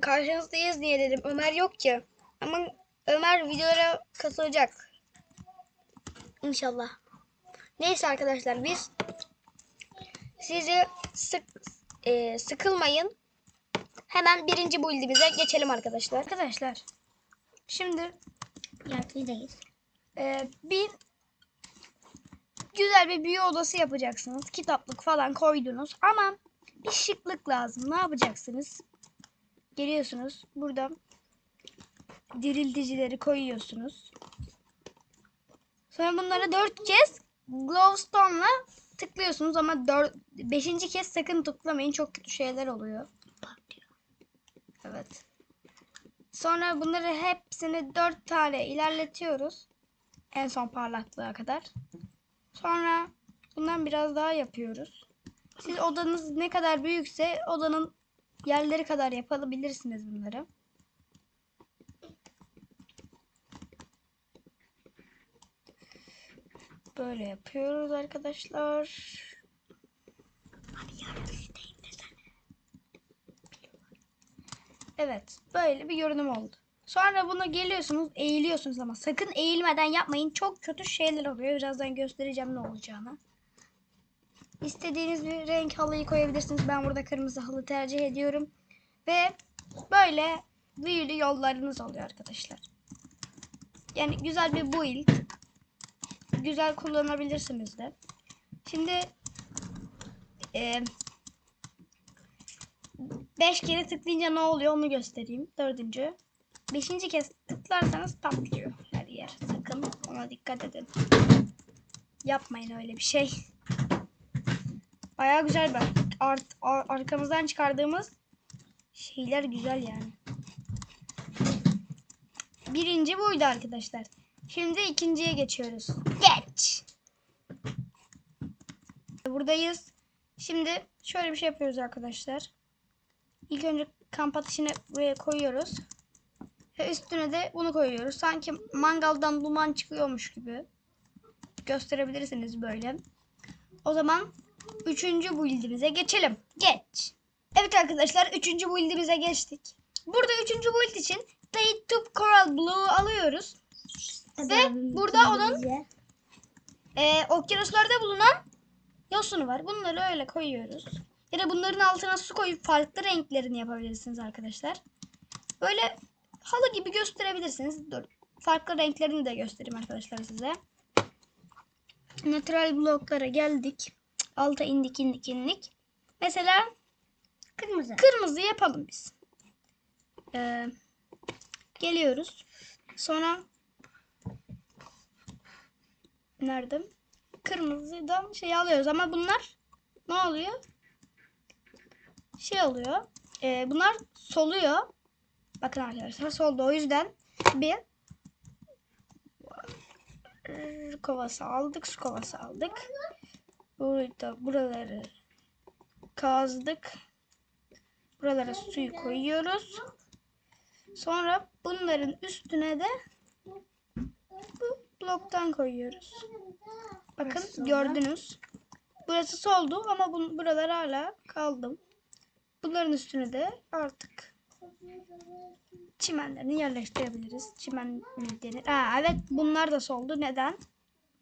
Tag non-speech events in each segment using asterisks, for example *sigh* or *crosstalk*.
karşınızdayız diye dedim. Ömer yok ki. Ama Ömer videolara katılacak. İnşallah. Neyse arkadaşlar biz sizi sık e, sıkılmayın. Hemen birinci build'imize geçelim arkadaşlar. Arkadaşlar şimdi Yargıdayız. e, bir güzel bir büyü odası yapacaksınız. Kitaplık falan koydunuz ama bir şıklık lazım. Ne yapacaksınız? Geliyorsunuz. Burada dirilticileri koyuyorsunuz. Sonra bunlara dört kez glowstone'la tıklıyorsunuz ama dört, beşinci kez sakın tıklamayın. Çok kötü şeyler oluyor. Evet. Sonra bunları hepsini dört tane ilerletiyoruz. En son parlaklığa kadar. Sonra bundan biraz daha yapıyoruz. Siz odanız ne kadar büyükse odanın yerleri kadar yapabilirsiniz bunları. Böyle yapıyoruz arkadaşlar. Evet, böyle bir görünüm oldu. Sonra buna geliyorsunuz, eğiliyorsunuz ama sakın eğilmeden yapmayın. Çok kötü şeyler oluyor. Birazdan göstereceğim ne olacağını. İstediğiniz bir renk halıyı koyabilirsiniz. Ben burada kırmızı halı tercih ediyorum. Ve böyle büyülü yollarınız oluyor arkadaşlar. Yani güzel bir build. Güzel kullanabilirsiniz de. Şimdi e, 5 kere tıklayınca ne oluyor onu göstereyim. Dördüncü. Beşinci kez tıklarsanız patlıyor her yer. Sakın ona dikkat edin. Yapmayın öyle bir şey. Baya güzel bak. Art, ar- arkamızdan çıkardığımız şeyler güzel yani. Birinci buydu arkadaşlar. Şimdi ikinciye geçiyoruz. Geç. Buradayız. Şimdi şöyle bir şey yapıyoruz arkadaşlar. İlk önce kamp ateşini buraya koyuyoruz. Ve üstüne de bunu koyuyoruz. Sanki mangaldan duman çıkıyormuş gibi. Gösterebilirsiniz böyle. O zaman üçüncü build'imize geçelim. Geç. Evet arkadaşlar üçüncü build'imize geçtik. Burada üçüncü build için Day Tube Coral Blue alıyoruz. Ve burada onun e, okyanuslarda bulunan yosunu var. Bunları öyle koyuyoruz. Ya da bunların altına su koyup farklı renklerini yapabilirsiniz arkadaşlar. Böyle halı gibi gösterebilirsiniz. Dur. Farklı renklerini de göstereyim arkadaşlar size. Natural bloklara geldik. Alta indik indik indik. Mesela Kırmızı. kırmızı yapalım biz. Ee, geliyoruz. Sonra nerede? Kırmızıdan şey alıyoruz ama bunlar ne oluyor? Şey oluyor. Ee, bunlar soluyor. Bakın arkadaşlar soldu. O yüzden bir kovası aldık. Su kovası aldık. Burada buraları kazdık. Buralara suyu koyuyoruz. Sonra bunların üstüne de bu bloktan koyuyoruz. Bakın gördünüz. Burası soldu ama bu, buralar hala kaldı. Bunların üstüne de artık çimenlerini yerleştirebiliriz. Çimen denir? Aa, evet bunlar da soldu. Neden?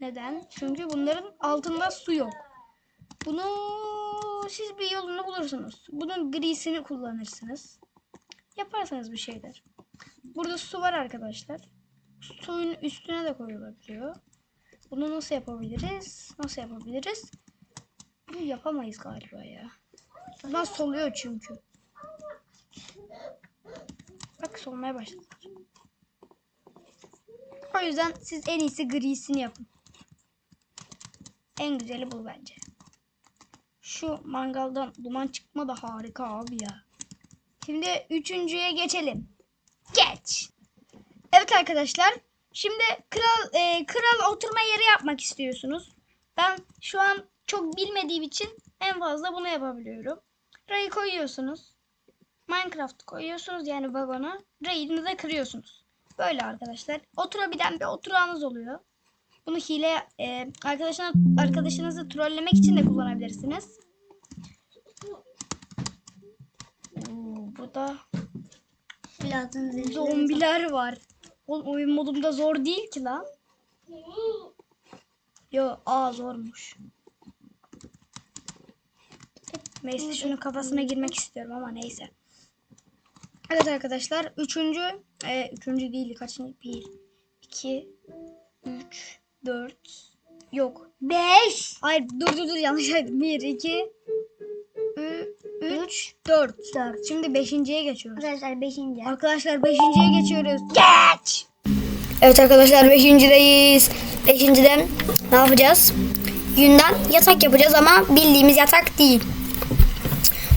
Neden? Çünkü bunların altında su yok. Bunu siz bir yolunu bulursunuz. Bunun grisini kullanırsınız. Yaparsanız bir şeyler. Burada su var arkadaşlar. Suyun üstüne de koyulabiliyor. Bunu nasıl yapabiliriz? Nasıl yapabiliriz? Bunu yapamayız galiba ya. Bundan soluyor çünkü. Bak solmaya başladı. O yüzden siz en iyisi grisini yapın. En güzeli bu bence. Şu mangaldan duman çıkma da harika abi ya. Şimdi üçüncüye geçelim. Geç. Evet arkadaşlar. Şimdi kral e, kral oturma yeri yapmak istiyorsunuz. Ben şu an çok bilmediğim için en fazla bunu yapabiliyorum. Rayı koyuyorsunuz. Minecraft koyuyorsunuz yani vagona. Rayını da kırıyorsunuz. Böyle arkadaşlar. Oturabilen bir oturağınız oluyor. Bunu hile e, arkadaşına, arkadaşınızı trollemek için de kullanabilirsiniz. Oo, bu da Birazdan zevkli. Zombiler var. Oğlum oyun modumda zor değil ki lan. Yo aa zormuş. Neyse şunun kafasına girmek istiyorum ama neyse. Evet arkadaşlar üçüncü e, üçüncü değil kaçıncı? Bir, iki, üç, dört. Yok. Beş. Hayır dur dur dur yanlış. Bir, iki, ü- üç, dört. Dört. Şimdi beşinciye geçiyoruz. Arkadaşlar beşinci. Arkadaşlar beşinciye geçiyoruz. Geç. Evet arkadaşlar beşincideyiz. Beşincide ne yapacağız? Yünden yatak yapacağız ama bildiğimiz yatak değil.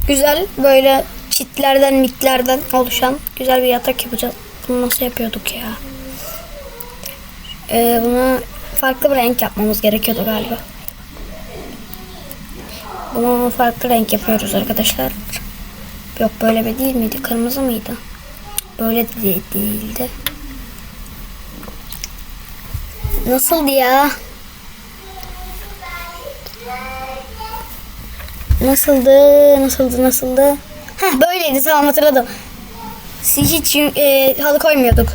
Güzel böyle çitlerden mitlerden oluşan güzel bir yatak yapacağız. Bunu nasıl yapıyorduk ya? Ee, bunu farklı bir renk yapmamız gerekiyordu galiba. Bunu farklı renk yapıyoruz arkadaşlar. Yok böyle bir değil miydi? Kırmızı mıydı? Böyle de değil- değildi. Nasıldı ya? Nasıldı? Nasıldı? Nasıldı? Heh böyleydi tamam hatırladım. Hiç e, halı koymuyorduk.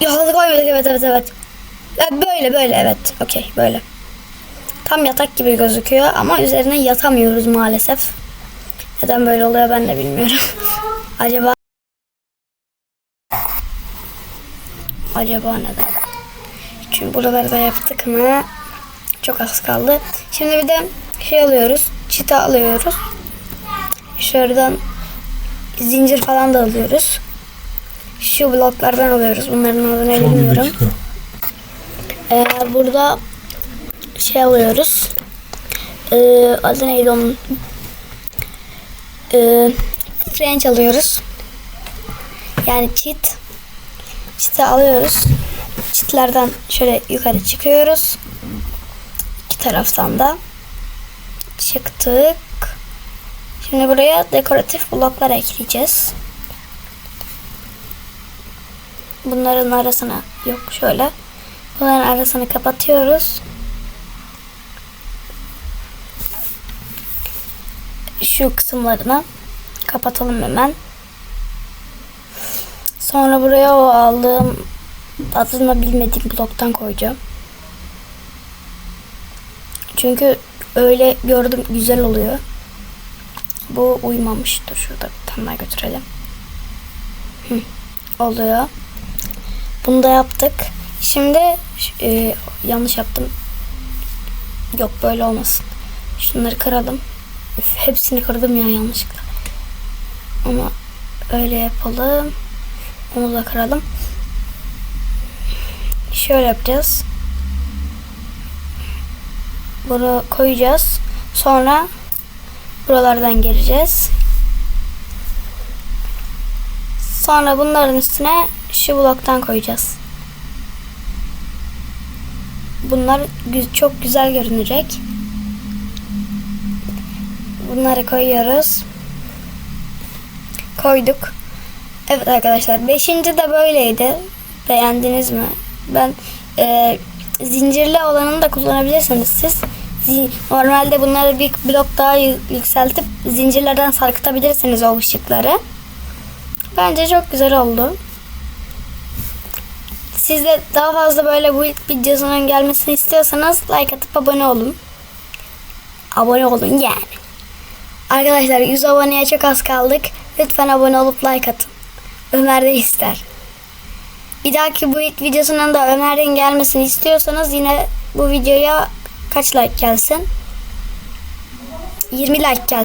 Ya halı koymuyorduk evet evet evet. Böyle böyle evet. Okey böyle. Tam yatak gibi gözüküyor ama üzerine yatamıyoruz maalesef. Neden böyle oluyor ben de bilmiyorum. *laughs* Acaba Acaba neden? Çünkü buraları da yaptık mı? Çok az kaldı. Şimdi bir de şey alıyoruz. Çita alıyoruz. Şuradan zincir falan da alıyoruz. Şu bloklardan alıyoruz. Bunların adını bilmiyorum. Ee, burada şey alıyoruz. Ee, adı neydi onun? Ee, French alıyoruz. Yani çit. Çiti alıyoruz. Çitlerden şöyle yukarı çıkıyoruz. İki taraftan da çıktık. Şimdi buraya dekoratif bloklar ekleyeceğiz. Bunların arasına yok şöyle. Bunların arasını kapatıyoruz. Şu kısımlarını kapatalım hemen. Sonra buraya o aldığım adını bilmediğim bloktan koyacağım. Çünkü öyle gördüm güzel oluyor. Bu uymamış. Dur şurada bir tane daha götürelim. Hı, oluyor. Bunu da yaptık. Şimdi e, yanlış yaptım. Yok böyle olmasın. Şunları kıralım. Üf, hepsini kırdım ya yanlışlıkla. Ama öyle yapalım. Onu da kıralım. Şöyle yapacağız. Bunu koyacağız. Sonra buralardan gireceğiz. Sonra bunların üstüne şu bloktan koyacağız. Bunlar çok güzel görünecek. Bunları koyuyoruz. Koyduk. Evet arkadaşlar. Beşinci de böyleydi. Beğendiniz mi? Ben e, zincirli olanını da kullanabilirsiniz siz. Normalde bunları bir blok daha yü- yükseltip zincirlerden sarkıtabilirsiniz o ışıkları. Bence çok güzel oldu. Siz de daha fazla böyle bu videosunun gelmesini istiyorsanız like atıp abone olun. Abone olun yani. Arkadaşlar 100 aboneye çok az kaldık. Lütfen abone olup like atın. Ömer de ister. Bir dahaki bu videosunun da Ömer'in gelmesini istiyorsanız yine bu videoya kaç like gelsin? 20 like gelsin.